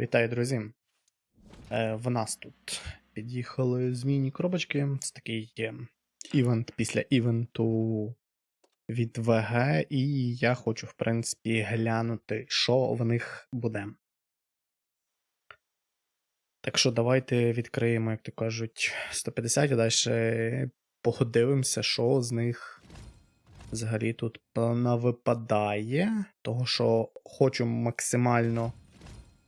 Вітаю, друзі. Е, в нас тут під'їхали змійні коробочки. Це такий е, івент після івенту від ВГ, і я хочу, в принципі, глянути, що в них буде. Так що давайте відкриємо, як то кажуть, 150 і далі подивимося, що з них взагалі тут навипадає. Того, що хочу максимально.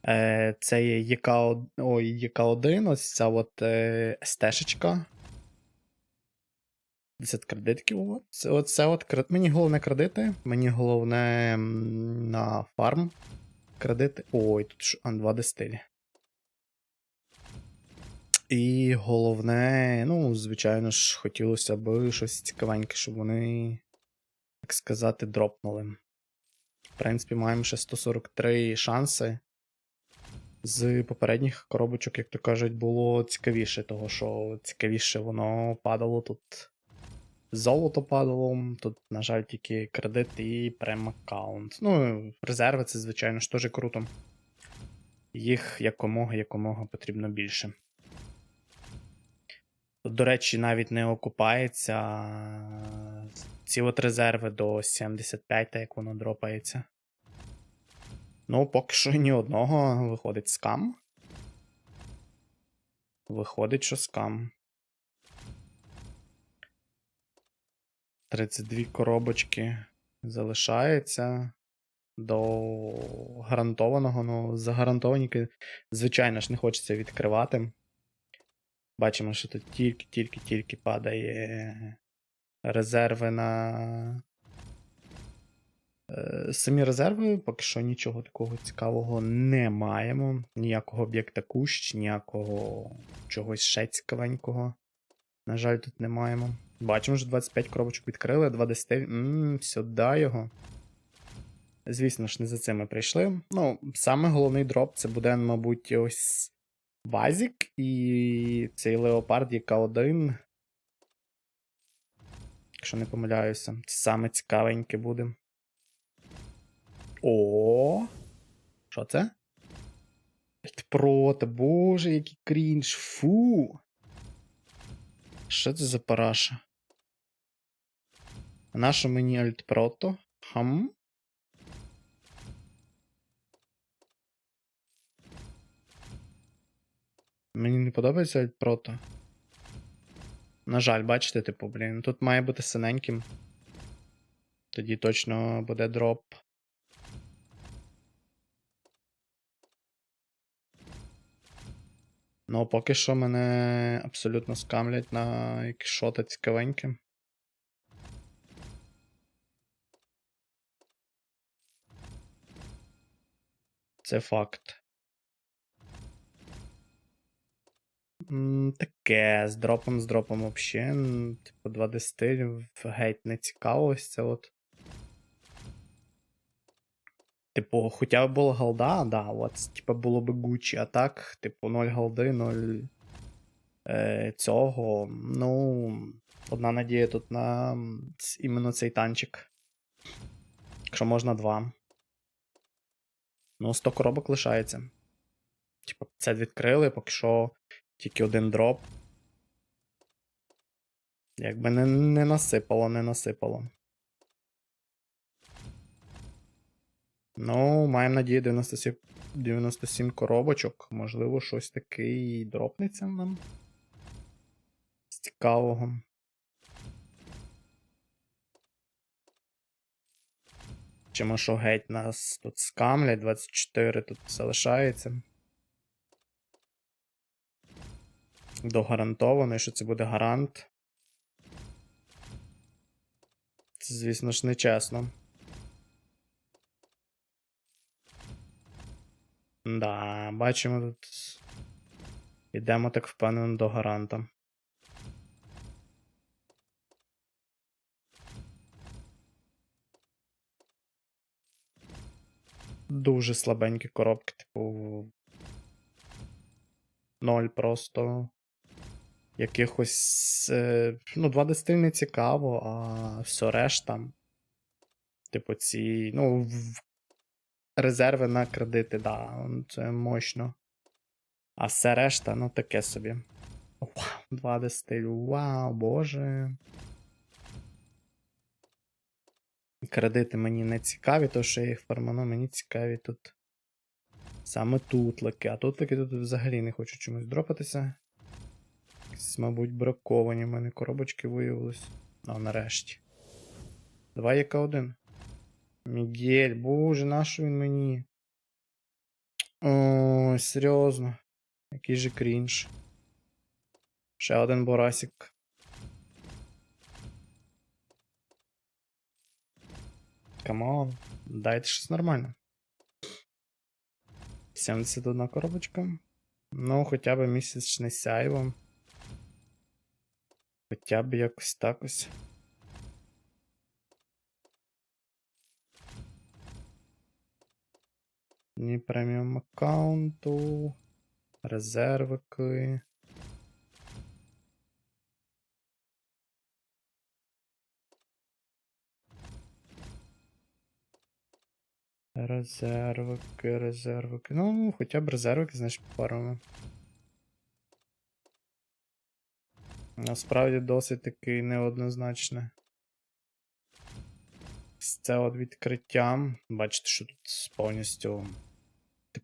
Е, Це є ЄК, ой, ЄК1, ось ця от е, стежечка. 10 кредитків. Це, оце от, кред- мені головне кредити, мені головне на фарм кредити. Ой, тут ж А2 дистилі. І головне, ну, звичайно ж, хотілося б щось цікавеньке, щоб вони, так сказати, дропнули. В принципі, маємо ще 143 шанси. З попередніх коробочок, як то кажуть, було цікавіше, того що цікавіше воно падало тут. Золото падало, тут, на жаль, тільки кредит і прем-аккаунт. Ну, резерви це, звичайно ж, теж круто. Їх якомога якомога потрібно більше. До речі, навіть не окупається ці от резерви до 75, так як воно дропається. Ну, поки що ні одного виходить скам. Виходить, що скам. 32 коробочки залишається до гарантованого. Ну, загарантовані, звичайно ж, не хочеться відкривати. Бачимо, що тут тільки-тільки-тільки падає резерви на. Е, Самі резерви, поки що нічого такого цікавого не маємо. Ніякого об'єкта кущ, ніякого чогось ще цікавенького. На жаль, тут не маємо. Бачимо, що 25 коробочок відкрили, 20. Ммм, сюди його. Звісно ж, не за цим ми прийшли. Ну, саме головний дроп це буде, мабуть, ось Вазік і цей Леопард ЄК1. Якщо не помиляюся, це саме цікавеньке буде. О. Що це? Проти, боже, який крінж. Фу. Що це за параша? Нащо мені альтпрото? Хам? Мені не подобається альтпрото. На жаль, бачите, типу, блін, тут має бути синеньким. Тоді точно буде дроп. Ну, поки що мене абсолютно скамлять на якісь шоти цікавеньке. Це факт. Таке, з дропом, з дропом м, Типу, 2 дистиль геть не цікаво це от. Типу, хоча б була голда, да, от, типу, було б Гуччі, а так, типу, 0 голди, 0 е, цього. Ну, одна надія тут на іменно цей танчик. Якщо можна два. Ну, 100 коробок лишається. Типу, це відкрили, поки що тільки один дроп. Якби не, не насипало, не насипало. Ну, маємо надію 97, 97 коробочок. Можливо, щось таке дропнеться нам. З цікавого. Чому що геть нас тут скамлять, 24 тут залишається. Догарантовано, що це буде гарант. Це, звісно ж, нечесно. Да, бачимо тут. Ідемо так впевнено до гаранта. Дуже слабенькі коробки, типу. Ноль просто. Якихось. Е, ну, 2 дистиль не цікаво, а все решта. Типу, ці. Ну, в резерви на кредити, да, це мощно. А все решта, ну таке собі. Вау, 2 дестилю, вау, боже. Кредити мені не цікаві, то що я їх фарману, мені цікаві тут. Саме тутлики. А тутлики тут взагалі не хочу чомусь дропатися. Якісь, мабуть, браковані в мене коробочки виявились. А, нарешті. Давай яка один. Мігель, боже, нащо він мені? О, серйозно. Який же крінж. Ще один борасик. Камон, дайте щось нормально. 71 коробочка. Ну, хоча б місячне сяйво. Хоча б якось так ось. Ні преміум аккаунту. Резервики. Резервики, резервики. Ну, хоча б резервики, значить, попаримо. Насправді досить таки неоднозначне. Це от відкриття. Бачите, що тут повністю.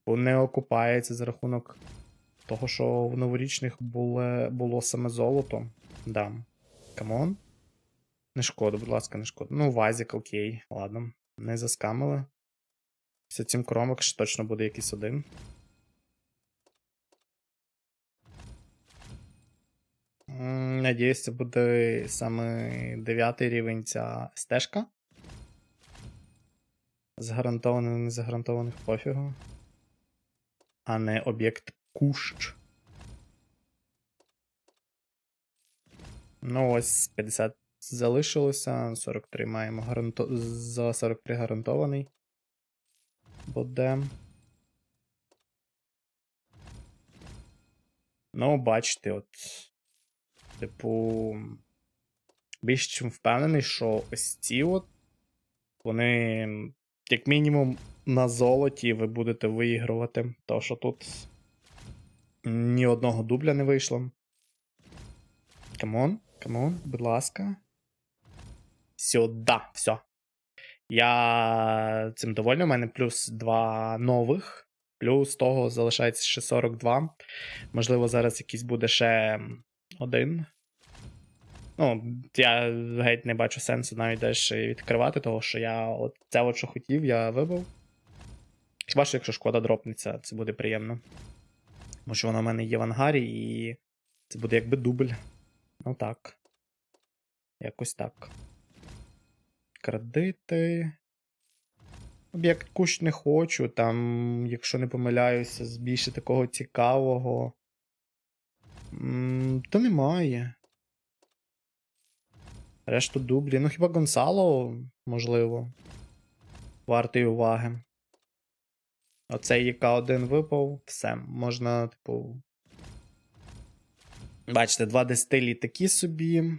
Типу, не окупається за рахунок того, що в новорічних було, було саме золото. Да. Камон. Не шкода, будь ласка, не шкода. Ну, вазик, окей, ладно. Не заскамили. 57 кромок, ще точно буде якийсь один. Надіюсь, це буде саме 9 рівень ця стежка. З гарантованих, не загарантованих пофігу. А не об'єкт кущ. Ну, ось 50 залишилося, 43 маємо гаранто... за 43 гарантований. Буде. Ну, бачите, от. Типу. Більш чим впевнений, що ось ці от. Вони, як мінімум, на золоті ви будете виігрувати. То, що тут ні одного дубля не вийшло. Камон, камон, будь ласка. Сюда, все. Я цим довольний. У мене плюс два нових. Плюс того залишається ще 42. Можливо, зараз якийсь буде ще один. Ну, я геть не бачу сенсу навіть далі відкривати, того що я от це, от, що хотів, я вибив. Хіба що, якщо шкода дропнеться, це буде приємно. Тому що вона в мене є в ангарі, і це буде якби дубль. Ну так. Якось так. Кредити. Об'єкт кущ не хочу. Там, якщо не помиляюся, з більше такого цікавого. М, То немає. Решту дублі. Ну, хіба Гонсало, можливо. Вартий уваги. Оцей ЄК1 випав, все, можна, типу. Бачите, два дистилі такі собі.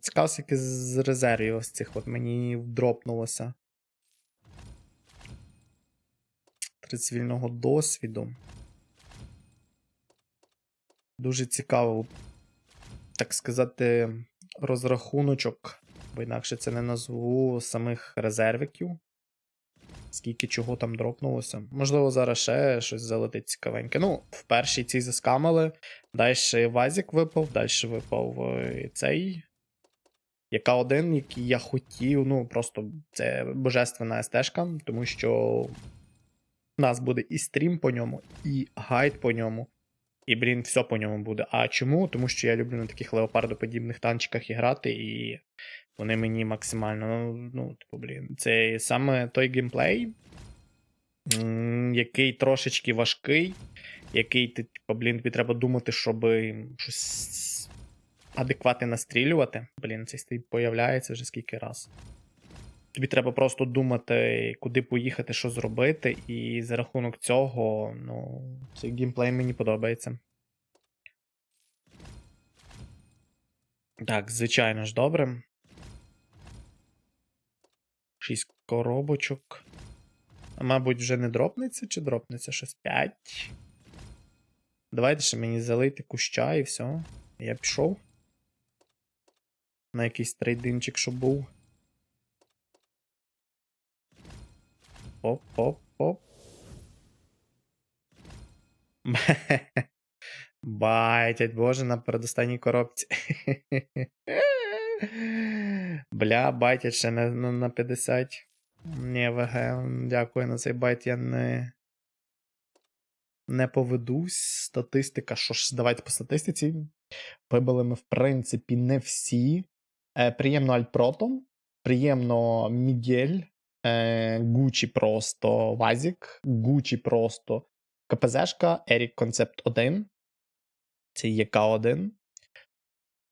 Цікаво, скільки з резервів ось цих от мені дропнулося. Три цивільного досвіду. Дуже цікаво, так сказати, розрахуночок, бо інакше це не назву самих резервиків. Скільки чого там дропнулося. Можливо, зараз ще щось залетить цікавеньке. Ну, в першій цій заскамили. Далі Вазік випав, далі випав е, цей. Яка один, який я хотів. Ну, просто це божественна стежка, тому що у нас буде і стрім по ньому, і гайд по ньому. І, блін, все по ньому буде. А чому? Тому що я люблю на таких леопардоподібних танчиках і грати, і вони мені максимально. Ну, ну типу, блін, це саме той геймплей, який трошечки важкий, який ти, типу, блін, тобі треба думати, щоб щось адекватне настрілювати. Блін, цей стрій появляється вже скільки раз. Тобі треба просто думати, куди поїхати, що зробити, і за рахунок цього, ну, цей геймплей мені подобається. Так, звичайно ж, добре. 6 коробочок. А, Мабуть, вже не дропнеться чи дропнеться щось 5. Давайте ще мені залити куща і все. Я пішов. На якийсь трейдинчик, щоб був. Оп-оп-оп. Байтять, боже, на передостанній коробці. Бля, байтять ще на, на, на 50. Ні, ВГ, дякую на цей байт, я не. Не поведусь. Статистика. Що ж, давайте по статистиці. Вибили ми, в принципі, не всі. Е, приємно Альпротом. Приємно Мігель. Е, Гучі просто Вазік. Гучі просто КПЗшка, Ерік Концепт 1. Це ЄК1.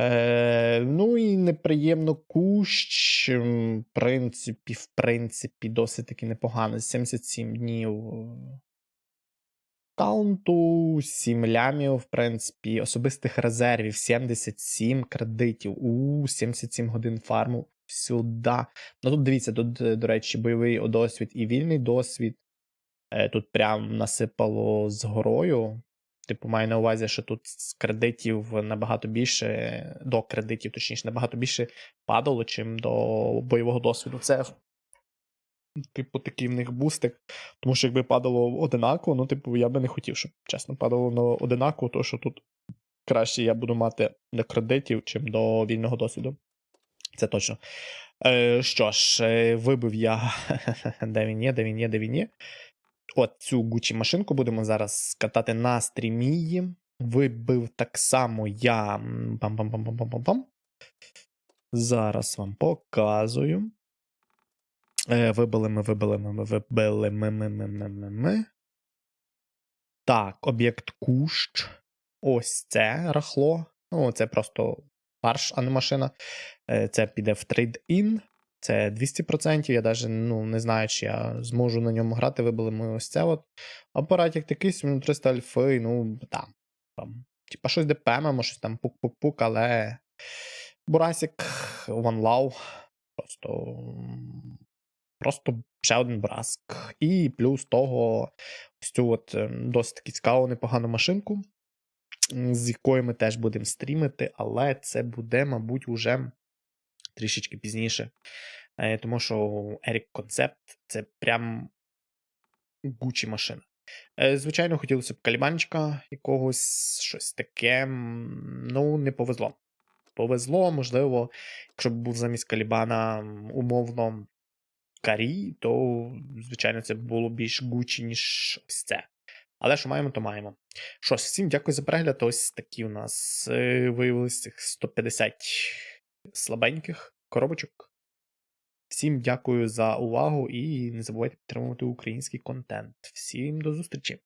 Е, ну і неприємно кущ. В принципі, в принципі, досить таки непогано. 77 днів е, каунту, 7 лямів, в принципі, особистих резервів, 77 кредитів. У 77 годин фарму сюди. Ну тут дивіться, тут, е, до речі, бойовий досвід і вільний досвід. Е, Тут прям насипало з горою. Типу, маю на увазі, що тут з кредитів набагато більше, до кредитів, точніше, набагато більше падало, чим до бойового досвіду. Це, типу, такий в них бустик. Тому що якби падало одинаково, ну, типу, я би не хотів, щоб чесно падало на одинаково, то що тут краще я буду мати до кредитів, чим до вільного досвіду. Це точно. Е, що ж, е, вибив я. де він є, де він є, де він є. От цю Gucci машинку будемо зараз катати на стрімі. Вибив так само я. м, Пам-пам-пам-пам-пам-пам. Зараз вам показую. Е, вибили ми, вибили ми, вибили ми, ми, ми, ми, ми, ми. Так, об'єкт кущ. Ось це рахло. Ну, це просто фарш, а не машина. Е, Це піде в трейд-ін. Це 200%. Я навіть ну, не знаю, чи я зможу на ньому грати. Вибили ми ось це от. Апаратик такий, 300 альфи, ну, там. там типа щось ДПМ, щось там пук-пук-пук, але. Бурасик, Love. Просто. Просто ще один браск. І плюс того, ось цю от е, досить таки цікаву, непогану машинку, з якою ми теж будемо стрімити, але це буде, мабуть, уже трішечки пізніше. Е, Тому що Eric Concept це прям гучі машина. Е, Звичайно, хотілося б калібанчика якогось, щось таке. Ну, не повезло. Повезло, можливо, якщо б був замість Калібана умовно карі, то, звичайно, це було більш гучі, ніж ось це. Але що маємо, то маємо. Що ж, всім дякую за перегляд. Ось такі у нас е, виявилися цих 150 слабеньких коробочок. Всім дякую за увагу і не забувайте підтримувати український контент. Всім до зустрічі!